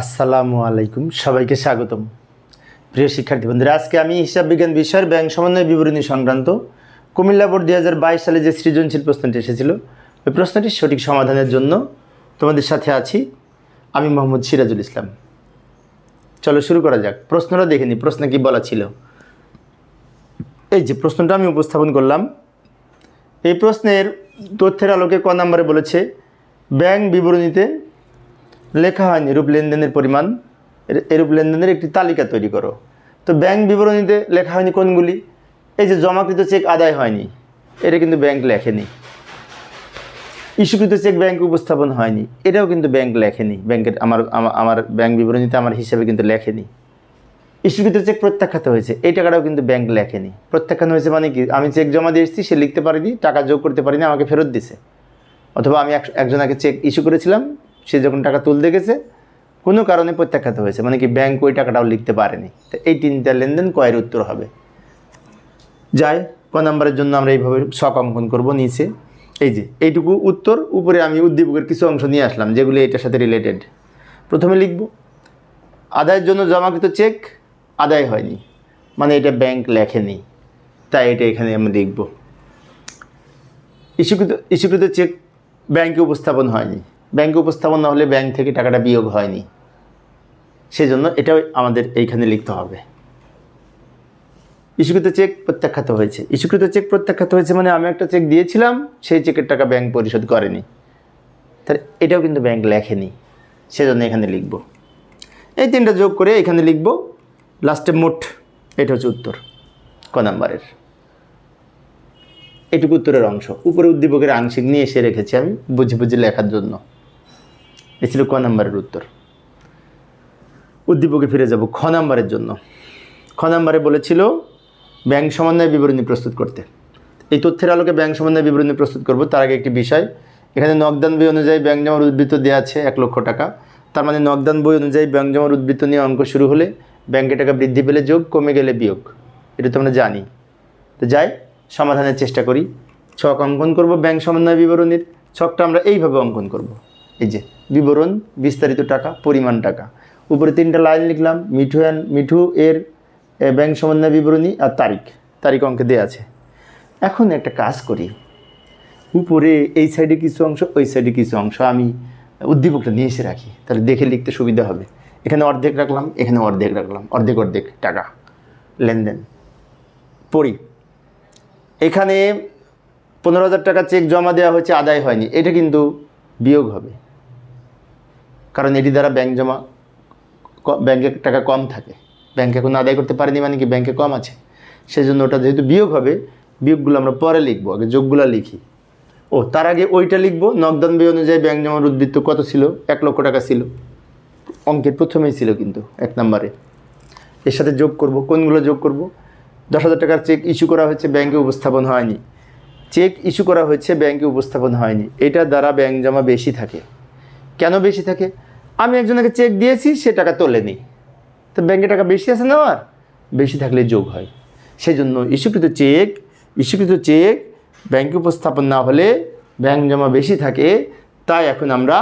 আসসালামু আলাইকুম, সবাইকে স্বাগতম। প্রিয় শিক্ষার্থী বন্ধুরা, আজকে আমি হিসাব বিজ্ঞান বিষয়ের ব্যাংক সমন্বয় বিবরণী সংক্রান্ত কুমিল্লা বোর্ড দু হাজার বাইশ সালে যে সৃজনশীল প্রশ্নটি এসেছিল, ওই প্রশ্নটির সঠিক সমাধানের জন্য তোমাদের সাথে আছি আমি মোহাম্মদ সিরাজুল ইসলাম। চলো শুরু করা যাক। প্রশ্নটা দেখে নিই, প্রশ্নে কি বলা ছিল? এই যে প্রশ্নটা আমি উপস্থাপন করলাম, এই প্রশ্নের তথ্যের আলোকে ক নম্বরে বলেছে, ব্যাংক বিবরণীতে লেখা হয়নি, এরূপ লেনদেনের পরিমাণ, এর- এরূপ লেনদেনের একটি তালিকা তৈরি করো। তো ব্যাংক বিবরণীতে লেখা হয়নি কোনগুলি? এই যে জমাকৃত চেক আদায় হয়নি, এটা কিন্তু ব্যাংক লেখেনি। ইস্যুকৃত চেক ব্যাংক উপস্থাপন হয়নি, এটাও কিন্তু ব্যাংক লেখেনি। ব্যাংকের আমার আমার ব্যাংক বিবরণীতে আমার হিসাবে কিন্তু লেখেনি। ইস্যুকৃত চেক প্রত্যাখ্যাত হয়েছে, এই টাকাটাও কিন্তু ব্যাংক লেখেনি। প্রত্যাখ্যান হয়েছে মানে কি? আমি চেক জমা দিয়ে এসেছি, সে লিখতে পারিনি, টাকা যোগ করতে পারিনি, আমাকে ফেরত দিছে। অথবা আমি এক- একজনকে চেক ইস্যু করেছিলাম সে যখন টাকা তুলতে গেছে, কোনো কারণে প্রত্যাখ্যাত হয়েছে। মানে কি ব্যাংক ওই টাকাটাও লিখতে পারেনি। তো এই তিনটা লেনদেন কয়ের উত্তর হবে। যাই, ক নাম্বারের জন্য আমরা এইভাবে শখ অঙ্কন করব নিচে। এই যে, এইটুকু উত্তর, উপরে আমি উদ্দীপকের কিছু অংশ নিয়ে আসলাম, যেগুলি এটার সাথে রিলেটেড প্রথমে লিখব, আদায়ের জন্য জমাকৃত চেক আদায় হয়নি। মানে এটা ব্যাংক লেখেনি। তাই এটা এখানে আমি লিখব। ইস্যুকৃত ইস্যুকৃত চেক ব্যাংকে উপস্থাপন হয়নি। ব্যাংকে উপস্থাপন না হলে ব্যাংক থেকে টাকাটা বিয়োগ হয়নি। সেজন্য এটাও আমাদের এইখানে লিখতে হবে। ইস্যুকৃত চেক প্রত্যাখ্যাত হয়েছে। ইস্যুকৃত চেক প্রত্যাখ্যাত হয়েছে মানে আমি একটা চেক দিয়েছিলাম, সেই চেকের টাকা ব্যাংক পরিশোধ করেনি। তাহলে এটাও কিন্তু ব্যাংক লেখেনি। সেজন্য এখানে লিখব। এই তিনটা যোগ করে এখানে লিখব, লাস্টে মোট, এটা হচ্ছে উত্তর, ক নাম্বারের। এটুকু উত্তরের অংশ। উপরে উদ্দীপকের আংশিক নিয়ে এসে রেখেছি আমি, বুঝে বুঝে লেখার জন্য। এ ছিল ক নাম্বারের উত্তর। উদ্দীপকে ফিরে যাব খ নাম্বারের জন্য। খ নাম্বারে বলেছিল, ব্যাংক সমন্বয় বিবরণী প্রস্তুত করতে। এই তথ্যের আলোকে ব্যাংক সমন্বয় বিবরণী প্রস্তুত করব, তার আগে একটি বিষয়। এখানে নগদান বই অনুযায়ী ব্যাংক জমার উদ্বৃত্ত দেওয়া আছে এক লক্ষ টাকা। তার মানে নগদান বই অনুযায়ী ব্যাংক জমার উদ্বৃত্ত নিয়ে অঙ্ক শুরু হলে ব্যাংকে টাকা বৃদ্ধি পেলে যোগ, কমে গেলে বিয়োগ। এটা তো আমরা জানি। তো যাই, সমাধানের চেষ্টা করি। ছক অঙ্কন করব ব্যাংক সমন্বয় বিবরণীর। ছকটা আমরা এইভাবে অঙ্কন করব। এই যে বিবরণ, বিস্তারিত টাকা, পরিমাণ টাকা। উপরে তিনটা লাইন লিখলাম, মিঠু অ্যান্ড মিঠু এর ব্যাংক সমন্বয় বিবরণী আর তারিখ। তারিখ অঙ্কে দেওয়া আছে। এখন একটা কাজ করি। উপরে এই সাইডে কিছু অংশ, ওই সাইডে কিছু অংশ আমি উদ্দীপকটা নিয়ে এসে রাখি। তাহলে দেখে লিখতে সুবিধা হবে। এখানে অর্ধেক রাখলাম, এখানে অর্ধেক রাখলাম, অর্ধেক অর্ধেক টাকা, লেনদেন। পড়ি। এখানে পনেরো হাজার টাকা চেক জমা দেওয়া হয়েছে, আদায় হয়নি। এটা কিন্তু বিয়োগ হবে। কারণ এটি দ্বারা ব্যাংক জমা ব্যাংকে টাকা কম থাকে। ব্যাংকে এখন আদায় করতে পারেনি মানে কি ব্যাংকে কম আছে। সেই জন্য ওটা যেহেতু বিয়োগ হবে, বিয়োগগুলো আমরা পরে লিখব, আগে যোগগুলো লিখি। ও, তার আগে ওইটা লিখব নগদান ব্যয় অনুযায়ী ব্যাংক জমার উদ্বৃত্ত কত ছিল? এক লক্ষ টাকা ছিল। অঙ্কের প্রথমেই ছিল কিন্তু, এক নম্বরে। এর সাথে যোগ করব, কোনগুলো যোগ করব? দশ হাজার টাকার চেক ইস্যু করা হয়েছে, ব্যাংকে উপস্থাপন হয়নি। চেক ইস্যু করা হয়েছে, ব্যাংকে উপস্থাপন হয়নি। এটা দ্বারা ব্যাংক জমা বেশি থাকে। কেন বেশি থাকে? আমি একজনকে চেক দিয়েছি, সে টাকা তোলেনি। তো ব্যাংকে টাকা বেশি আছে না আমার বেশি থাকলে যোগ হয়। সেই জন্য ইস্যুকৃত চেক ইস্যুকৃত চেক ব্যাংকে উপস্থাপন না হলে ব্যাংক জমা বেশি থাকে, তাই এখন আমরা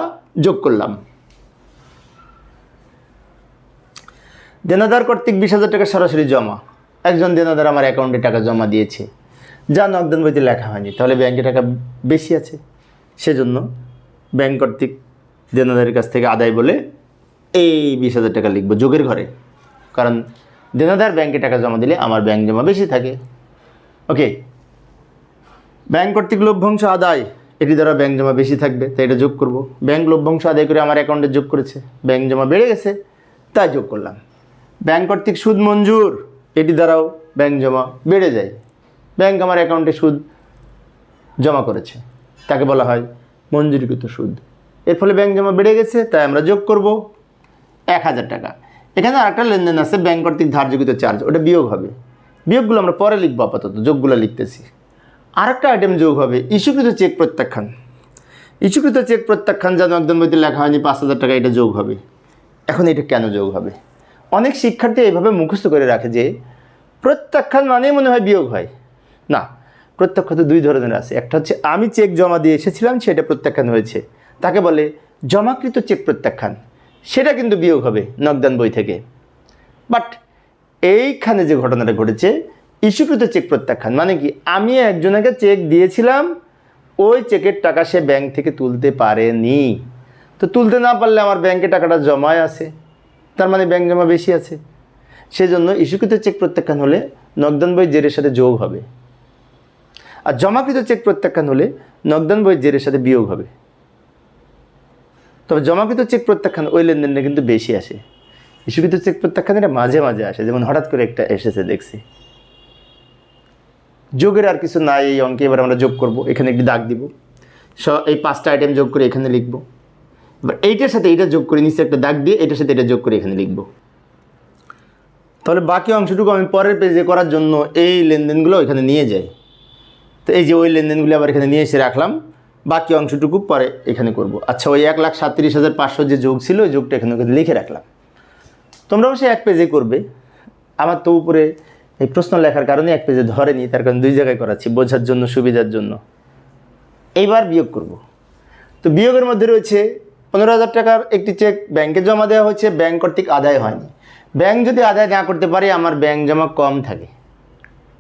যোগ করলাম। দেনাদার কর্তৃক বিশ হাজার টাকা সরাসরি জমা। একজন দেনাদার আমার অ্যাকাউন্টে টাকা জমা দিয়েছে। যা নগদান বইতে লেখা হয়নি, তাহলে ব্যাংকে টাকা বেশি আছে। সেজন্য ব্যাংক কর্তৃক দেনাদারের কাছ থেকে আদায় বলে এই বিশ হাজার টাকা লিখব যোগের ঘরে। কারণ দেনাদার ব্যাংকে টাকা জমা দিলে আমার ব্যাংক জমা বেশি থাকে। ওকে ব্যাংক কর্তৃক লভ্যাংশ আদায়, এটি দ্বারা ব্যাংক জমা বেশি থাকবে, তাই এটা যোগ করব। ব্যাংক লভ্যাংশ আদায় করে আমার অ্যাকাউন্টে যোগ করেছে, ব্যাংক জমা বেড়ে গেছে, তাই যোগ করলাম। ব্যাংক কর্তৃক সুদ মঞ্জুর, এটি দ্বারাও ব্যাংক জমা বেড়ে যায়। ব্যাংক আমার অ্যাকাউন্টে সুদ জমা করেছে, তাকে বলা হয় মঞ্জুরিকৃত সুদ। এর ফলে ব্যাংক জমা বেড়ে গেছে, তাই আমরা যোগ করব এক হাজার টাকা। এখানে আরেকটা লেনদেন আছে ব্যাংক কর্তৃক ধার্যকৃত চার্জ ওটা বিয়োগ হবে। বিয়োগগুলো আমরা পরে লিখব আপাতত, যোগগুলো লিখতেছি। আরেকটা আইটেম যোগ হবে, ইস্যুকৃত চেক প্রত্যাখ্যান। ইস্যুকৃত চেক প্রত্যাখ্যান যেন একদম বইতে লেখা হয়নি পাঁচ হাজার টাকা এটা যোগ হবে। এখন এটা কেন যোগ হবে? অনেক শিক্ষার্থী এইভাবে মুখস্থ করে রাখে যে, প্রত্যাখ্যান মানেই মনে হয় বিয়োগ হয়। না প্রত্যাখ্যান তো দুই ধরনের আছে। একটা হচ্ছে, আমি চেক জমা দিয়ে এসেছিলাম, সেটা প্রত্যাখ্যান হয়েছে। তাকে বলে, জমাকৃত চেক প্রত্যাখ্যান। সেটা কিন্তু বিয়োগ হবে নগদান বই থেকে। বাট এইখানে যে ঘটনাটা ঘটেছে, ইস্যুকৃত চেক প্রত্যাখ্যান মানে কি, আমি একজনকে চেক দিয়েছিলাম, ওই চেকের টাকা সে ব্যাংক থেকে তুলতে পারেনি। তো তুলতে না পারলে আমার ব্যাংকে টাকাটা জমায় আছে, তার মানে ব্যাংক জমা বেশি আছে। সেজন্য ইস্যুকৃত চেক প্রত্যাখ্যান হলে নগদান বই জেরের সাথে যোগ হবে। আর জমাকৃত চেক প্রত্যাখ্যান হলে নগদান বই জেরের সাথে বিয়োগ হবে। তবে জমাকৃত চেক প্রত্যাখ্যান ওই লেনদেনটা কিন্তু বেশি আসে। ইস্যুকৃত চেক প্রত্যাখ্যান এটা মাঝে মাঝে আসে, যেমন হঠাৎ করে একটা এসেছে দেখছি। যোগের আর কিছু নাই এই অঙ্কে, এবার আমরা যোগ করব, এখানে একটি দাগ দিব। স, এই পাঁচটা আইটেম যোগ করে এখানে লিখব। এবার এইটার সাথে এইটা যোগ করে নিচে একটা দাগ দিয়ে এটার সাথে এটা যোগ করে এখানে লিখব। তাহলে বাকি অংশটুকু আমি পরের পেজে করার জন্য এই লেনদেনগুলো এখানে নিয়ে যাই। তো এই যে ওই লেনদেনগুলো আবার এখানে নিয়ে এসে রাখলাম। বাকি অংশটুকু পরে এখানে করব। আচ্ছা ওই এক লাখ সাতত্রিশ হাজার পাঁচশো যে যোগ ছিল, ওই যোগটা এখানে লিখে রাখলাম। তোমরা অবশ্যই এক পেজে করবে। আমার তো উপরে এই প্রশ্ন লেখার কারণে এক পেজে ধরেনি, তার কারণ দুই জায়গায় করাচ্ছি, বোঝার জন্য, সুবিধার জন্য। এইবার বিয়োগ করব। তো বিয়োগের মধ্যে রয়েছে পনেরো হাজার টাকার একটি চেক ব্যাংকে জমা দেওয়া হয়েছে ব্যাংক কর্তৃক আদায় হয়নি। ব্যাংক যদি আদায় না করতে পারে, আমার ব্যাংক জমা কম থাকে।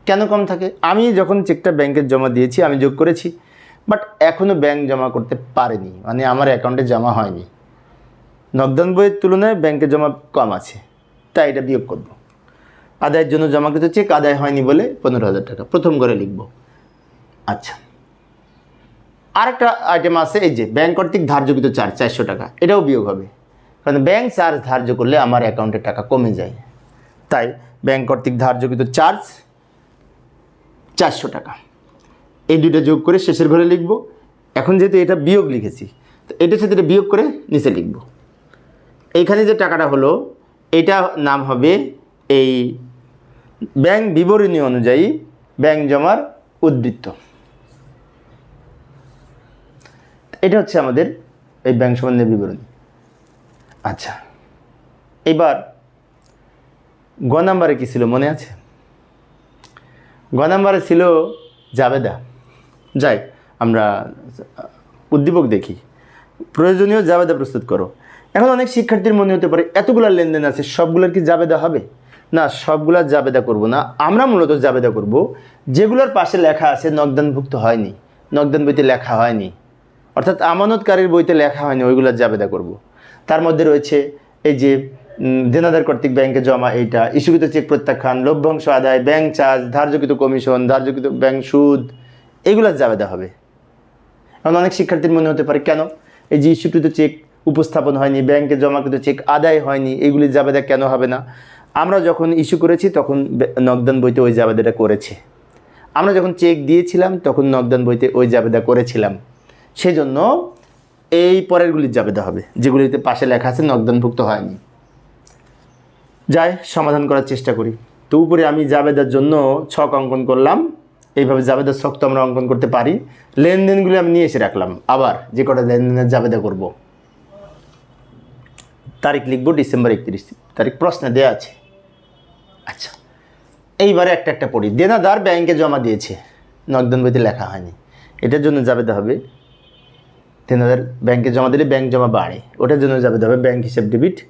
কেন কম থাকে? আমি যখন চেকটা ব্যাংকে জমা দিয়েছি, আমি যোগ করেছি। বাট এখনও ব্যাংক জমা করতে পারেনি। মানে আমার অ্যাকাউন্টে জমা হয়নি। নগদান বইয়ের তুলনায় ব্যাংকে জমা কম আছে। তাই এটা বিয়োগ করব। আদায়ের জন্য জমাকৃত চেক আদায় হয়নি বলে পনেরো হাজার টাকা। প্রথম করে লিখব। আচ্ছা। আরেকটা আইটেম আছে, এই যে ব্যাংক কর্তৃক ধার্যকৃত চার্জ চারশো টাকা। এটাও বিয়োগ হবে। কারণ ব্যাংক চার্জ ধার্য করলে আমার অ্যাকাউন্টে টাকা কমে যায়। তাই ব্যাংক কর্তৃক ধার্যকৃত চার্জ চারশো টাকা। এই দুইটা যোগ করে শেষের ঘরে লিখব। এখন যেহেতু এটা বিয়োগ লিখেছি, তো এটার সাথে এটা বিয়োগ করে নিচে লিখব। এইখানে যে টাকাটা হলো, এটা নাম হবে এই ব্যাংক বিবরণী অনুযায়ী ব্যাংক জমার উদ্বৃত্ত। এটা হচ্ছে আমাদের এই ব্যাংক সম্বন্ধে বিবরণী। আচ্ছা এবার গ নাম্বারে কী ছিল মনে আছে? গ নাম্বারে ছিল জাবেদা। যাই, আমরা উদ্দীপক দেখি। প্রয়োজনীয় জাবেদা প্রস্তুত করো। এখন অনেক শিক্ষার্থীর মনে হতে পারে, এতগুলো লেনদেন আছে, সবগুলোর কি জাবেদা হবে? না সবগুলার জাবেদা করব না। আমরা মূলত জাবেদা করব, যেগুলোর পাশে লেখা আছে নগদানভুক্ত হয়নি। নগদান বইতে লেখা হয়নি। অর্থাৎ আমানতকারীর বইতে লেখা হয়নি ওইগুলোর জাবেদা করব। তার মধ্যে রয়েছে এই যে দেনাদার কর্তৃক ব্যাংকে জমা এইটা, ইস্যুকৃত চেক প্রত্যাখ্যান, লভ্যাংশ আদায়, ব্যাংক চার্জ, ধার্যকৃত কমিশন, ধার্যকৃত ব্যাংক সুদ এগুলোর জাবেদা হবে। এখন অনেক শিক্ষার্থীর মনে হতে পারে, কেন? এই যে ইস্যুকৃত চেক উপস্থাপন হয়নি ব্যাংকে জমাকৃত চেক আদায় হয়নি এগুলির জাবেদা কেন হবে না? আমরা যখন ইস্যু করেছি, তখন নগদান বইতে ওই জাবেদাটা করেছে। আমরা যখন চেক দিয়েছিলাম, তখন নগদান বইতে ওই জাবেদা করেছিলাম। সেজন্য এই পরেরগুলির জাবেদা হবে, যেগুলিতে পাশে লেখা আছে নগদানভুক্ত হয়নি। যাই, সমাধান করার চেষ্টা করি। তো উপরে আমি জাবেদার জন্য ছক অঙ্কন করলাম। এইভাবে জাবেদার শক্ত আমরা অঙ্কন করতে পারি। লেনদেনগুলি আমি নিয়ে এসে রাখলাম। আবার যে কটা লেনদেনের জাবেদা করব। তারিখ লিখব ডিসেম্বর একত্রিশ তারিখ প্রশ্নে দেওয়া আছে। আচ্ছা এইবারে একটা একটা পড়ি। দেনাদার ব্যাংকে জমা দিয়েছে। নগদান বইতে লেখা হয়নি। এটার জন্য জাবেদা হবে। দেনাদার ব্যাংকে জমা দিলে ব্যাংক জমা বাড়ে। ওটার জন্য জাবেদা হবে ব্যাংক হিসাব ডেবিট,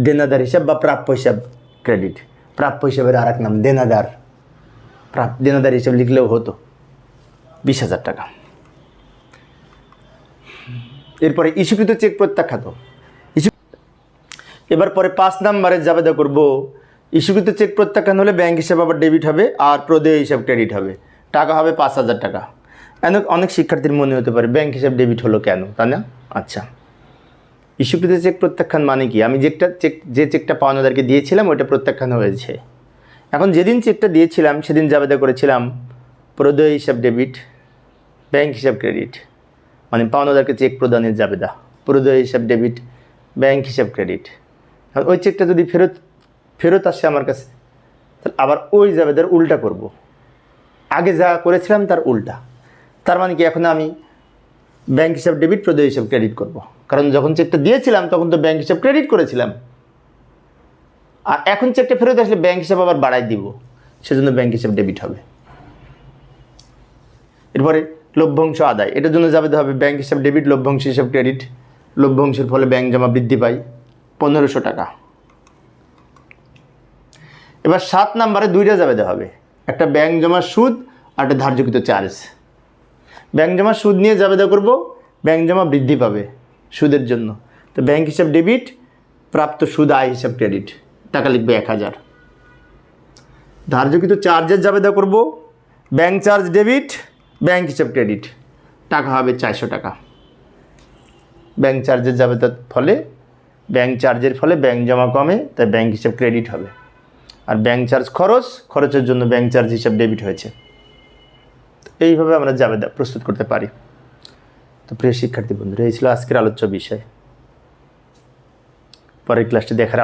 দেনাদার হিসাব বা প্রাপ্য হিসাব ক্রেডিট। প্রাপ্য হিসাবের আর এক নাম দেনাদার। দেনাদার হিসাব লিখলেও হতো। বিশ হাজার টাকা। এরপরে ইস্যুকৃত চেক প্রত্যাখ্যাত। ইস্যু এবার পরে পাঁচ নাম্বারে জাবেদা করব। ইস্যুকৃত চেক প্রত্যাখ্যান হলে ব্যাংক হিসাব আবার ডেবিট হবে আর প্রদেয় হিসাব ক্রেডিট হবে। টাকা হবে পাঁচ হাজার টাকা। অনেক অনেক শিক্ষার্থীর মনে হতে পারে ব্যাংক হিসাব ডেবিট হলো কেন, তাই না? আচ্ছা। ইস্যুকৃত চেক প্রত্যাখ্যান মানে কি? আমি যেটা চেক যে চেকটা পাওনাদারকে দিয়েছিলাম, ওইটা প্রত্যাখ্যান হয়েছে। এখন যেদিন চেকটা দিয়েছিলাম, সেদিন জাবেদা করেছিলাম, প্রদেয় হিসাব ডেবিট ব্যাংক হিসাব ক্রেডিট মানে পাওনাদারকে চেক প্রদানের জাবেদা, প্রদেয় হিসাব ডেবিট ব্যাংক হিসাব ক্রেডিট ওই চেকটা যদি ফেরত ফেরত আসে আমার কাছে, তাহলে আবার ওই জাবেদার উল্টা করব। আগে যা করেছিলাম তার উল্টা তার মানে কি এখন আমি ব্যাংক হিসাব ডেবিট প্রদেয় হিসাব ক্রেডিট করব। কারণ যখন চেকটা দিয়েছিলাম, তখন তো ব্যাংক হিসাব ক্রেডিট করেছিলাম আর এখন চেকটা ফেরত আসলে ব্যাংক হিসাব আবার বাড়াই দিব, সেজন্য ব্যাংক হিসাব ডেবিট হবে। এরপরে লভ্যাংশ আদায়, এটার জন্য যাবে হবে ব্যাংক হিসাব ডেবিট লভ্যাংশ হিসাব ক্রেডিট লভ্যাংশের ফলে ব্যাংক জমা বৃদ্ধি পায় পনেরোশো টাকা। এবার সাত নাম্বারে দুইটা জাবেদা হবে, একটা ব্যাংক জমার সুদ আর একটা ধার্যকৃত চার্জ ব্যাংক জমা সুদ নিয়ে জাবেদা করব ব্যাংক জমা বৃদ্ধি পাবে সুদের জন্য। তো ব্যাংক হিসাব ডেবিট প্রাপ্ত সুদ, আয় হিসাব ক্রেডিট টাকা লিখবে এক হাজার। ধার্যকৃত চার্জের জাবেদা করব। ব্যাংক চার্জ ডেবিট ব্যাংক হিসাব ক্রেডিট টাকা হবে চারশো টাকা। ব্যাংক চার্জের জাবেদার ফলে ব্যাংক চার্জের ফলে ব্যাংক জমা কমে তাই ব্যাংক হিসাব ক্রেডিট হবে। আর ব্যাংক চার্জ খরচ খরচের জন্য ব্যাংক চার্জ হিসাব ডেবিট হয়েছে। তো এইভাবে আমরা জাবেদা প্রস্তুত করতে পারি। তো প্রিয় শিক্ষার্থী বন্ধুরা এই ছিল আজকের আলোচ্য বিষয়। পরের ক্লাসটি দেখার